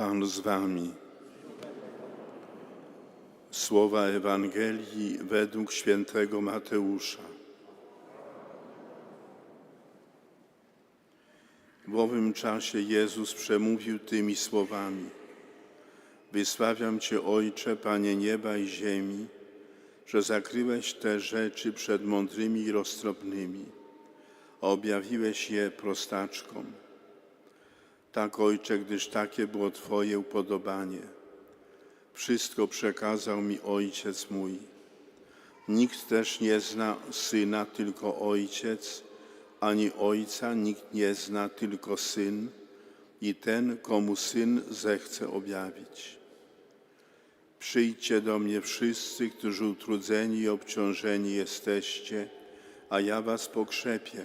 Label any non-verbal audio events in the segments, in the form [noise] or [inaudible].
Pan z wami. Słowa Ewangelii według świętego Mateusza. W owym czasie Jezus przemówił tymi słowami: Wysławiam Cię, Ojcze, Panie nieba i ziemi, że zakryłeś te rzeczy przed mądrymi i roztropnymi, a objawiłeś je prostaczkom. Tak, Ojcze, gdyż takie było Twoje upodobanie. Wszystko przekazał mi Ojciec mój. Nikt też nie zna Syna, tylko Ojciec, ani Ojca nikt nie zna, tylko Syn i ten, komu Syn zechce objawić. Przyjdźcie do mnie wszyscy, którzy utrudzeni i obciążeni jesteście, a ja was pokrzepię.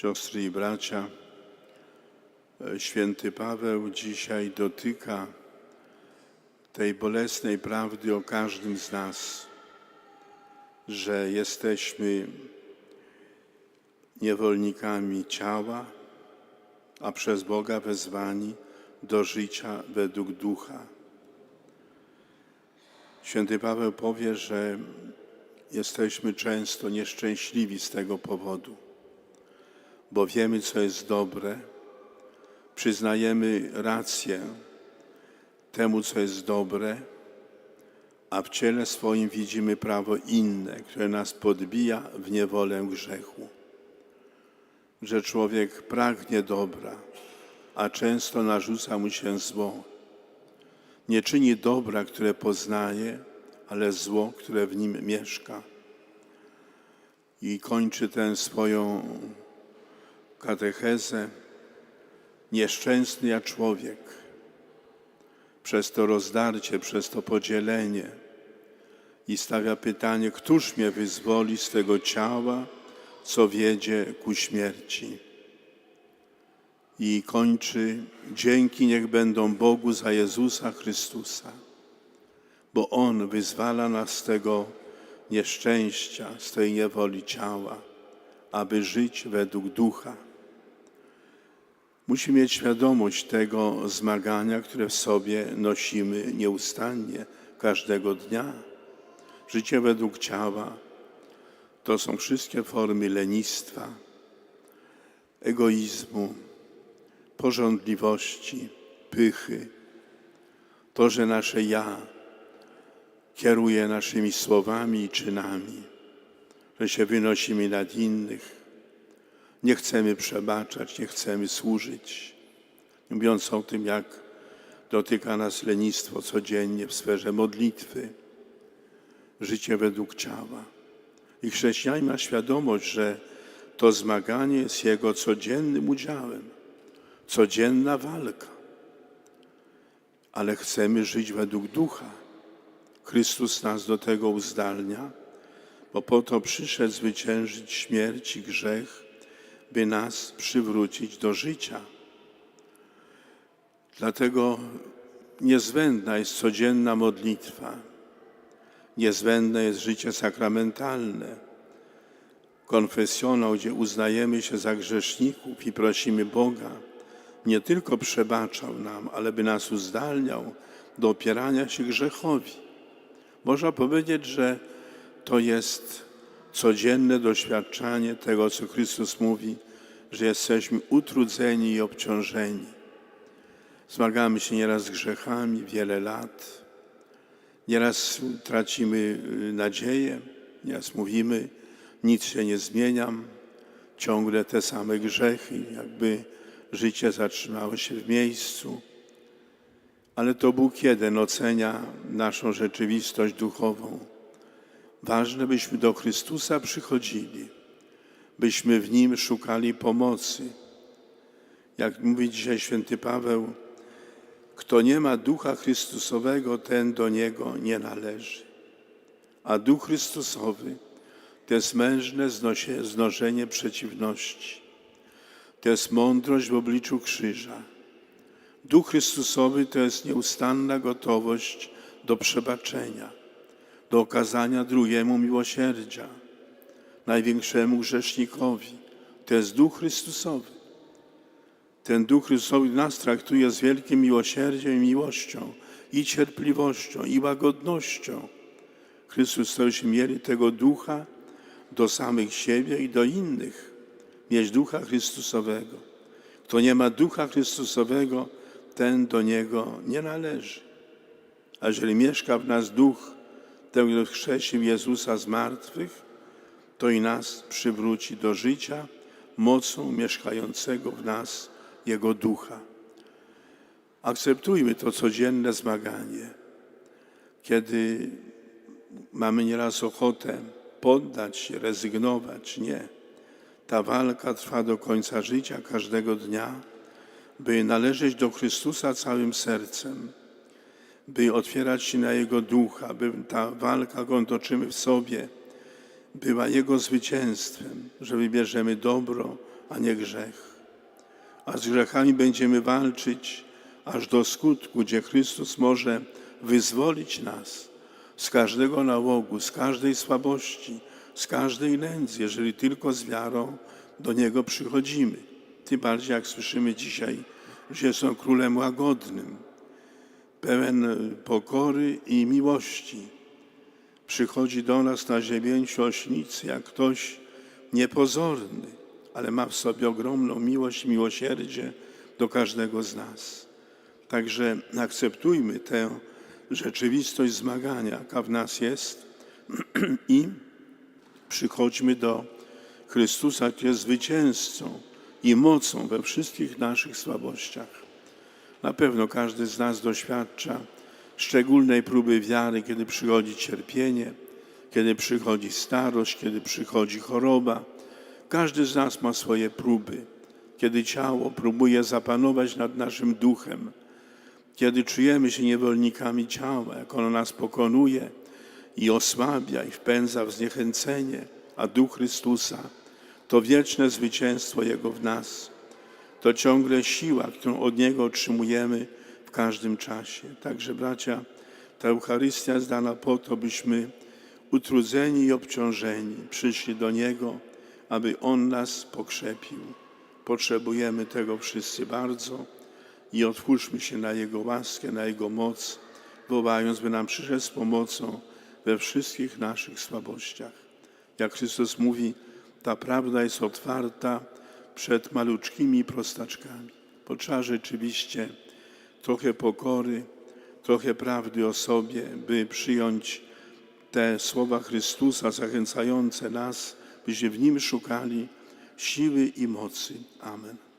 Siostry i bracia, e, święty Paweł dzisiaj dotyka tej bolesnej prawdy o każdym z nas, że jesteśmy niewolnikami ciała, a przez Boga wezwani do życia według ducha. Święty Paweł powie, że jesteśmy często nieszczęśliwi z tego powodu bo wiemy, co jest dobre, przyznajemy rację temu, co jest dobre, a w ciele swoim widzimy prawo inne, które nas podbija w niewolę grzechu. Że człowiek pragnie dobra, a często narzuca mu się zło. Nie czyni dobra, które poznaje, ale zło, które w nim mieszka. I kończy tę swoją katechezę nieszczęsny ja człowiek. Przez to rozdarcie, przez to podzielenie i stawia pytanie, któż mnie wyzwoli z tego ciała, co wiedzie ku śmierci. I kończy, dzięki niech będą Bogu za Jezusa Chrystusa, bo On wyzwala nas z tego nieszczęścia, z tej niewoli ciała, aby żyć według ducha. Musimy mieć świadomość tego zmagania, które w sobie nosimy nieustannie, każdego dnia. Życie według ciała to są wszystkie formy lenistwa, egoizmu, porządliwości, pychy. To, że nasze ja kieruje naszymi słowami i czynami, że się wynosimy nad innych nie chcemy przebaczać, nie chcemy służyć. Mówiąc o tym, jak dotyka nas lenistwo codziennie w sferze modlitwy, życie według ciała. I chrześcijanin ma świadomość, że to zmaganie jest jego codziennym udziałem, codzienna walka. Ale chcemy żyć według ducha. Chrystus nas do tego uzdalnia, bo po to przyszedł zwyciężyć śmierć i grzech by nas przywrócić do życia. Dlatego niezbędna jest codzienna modlitwa, niezbędne jest życie sakramentalne, konfesjonał, gdzie uznajemy się za grzeszników i prosimy Boga, nie tylko przebaczał nam, ale by nas uzdalniał do opierania się grzechowi. Można powiedzieć, że to jest codzienne doświadczanie tego, co Chrystus mówi, że jesteśmy utrudzeni i obciążeni. Zmagamy się nieraz z grzechami wiele lat, nieraz tracimy y, nadzieję, nieraz mówimy, nic się nie zmieniam, ciągle te same grzechy, jakby życie zatrzymało się w miejscu. Ale to Bóg jeden ocenia naszą rzeczywistość duchową. Ważne, byśmy do Chrystusa przychodzili, byśmy w Nim szukali pomocy. Jak mówi dzisiaj święty Paweł, Kto nie ma Ducha Chrystusowego, ten do Niego nie należy. A Duch Chrystusowy to jest mężne znosie, znoszenie przeciwności. To jest mądrość w obliczu krzyża. Duch Chrystusowy to jest nieustanna gotowość do przebaczenia, do okazania drugiemu miłosierdzia, największemu grzesznikowi. To jest Duch Chrystusowy. Ten Duch Chrystusowy nas traktuje z wielkim miłosierdziem i miłością, i cierpliwością, i łagodnością. Chrystus chce, mieli tego Ducha do samych siebie i do innych. Mieć Ducha Chrystusowego. Kto nie ma Ducha Chrystusowego, ten do Niego nie należy. A jeżeli mieszka w nas Duch, który wskrzesił Jezusa z martwych, to i nas przywróci do życia mocą mieszkającego w nas Jego Ducha. Akceptujmy to codzienne zmaganie, kiedy mamy nieraz ochotę poddać się, rezygnować. Nie. Ta walka trwa do końca życia, każdego dnia, by należeć do Chrystusa całym sercem, by otwierać się na Jego ducha, by ta walka, którą toczymy w sobie, była Jego zwycięstwem, że wybierzemy dobro, a nie grzech. A z grzechami będziemy walczyć aż do skutku, gdzie Chrystus może wyzwolić nas z każdego nałogu, z każdej słabości, z każdej nędzy, jeżeli tylko z wiarą do Niego przychodzimy. Tym bardziej, jak słyszymy dzisiaj, że On królem łagodnym, pełen pokory i miłości. Przychodzi do nas na ziemięciu ośnicy, jak ktoś niepozorny, ale ma w sobie ogromną miłość miłosierdzie do każdego z nas. Także akceptujmy tę rzeczywistość zmagania, jaka w nas jest [clears throat] i przychodźmy do Chrystusa, który jest zwycięzcą i mocą we wszystkich naszych słabościach. Na pewno każdy z nas doświadcza szczególnej próby wiary, kiedy przychodzi cierpienie, kiedy przychodzi starość, kiedy przychodzi choroba. Każdy z nas ma swoje próby, kiedy ciało próbuje zapanować nad naszym duchem, kiedy czujemy się niewolnikami ciała, jak ono nas pokonuje i osłabia i wpędza w zniechęcenie, a Duch Chrystusa to wieczne zwycięstwo Jego w nas. To ciągle siła, którą od Niego otrzymujemy w każdym czasie. Także, bracia, ta Eucharystia jest dana po to, byśmy utrudzeni i obciążeni przyszli do Niego, aby On nas pokrzepił. Potrzebujemy tego wszyscy bardzo i otwórzmy się na Jego łaskę, na Jego moc, wołając, by nam przyszedł z pomocą we wszystkich naszych słabościach. Jak Chrystus mówi, ta prawda jest otwarta przed maluczkimi prostaczkami. Potrzeba rzeczywiście trochę pokory, trochę prawdy o sobie, by przyjąć te słowa Chrystusa zachęcające nas, byśmy w Nim szukali siły i mocy. Amen.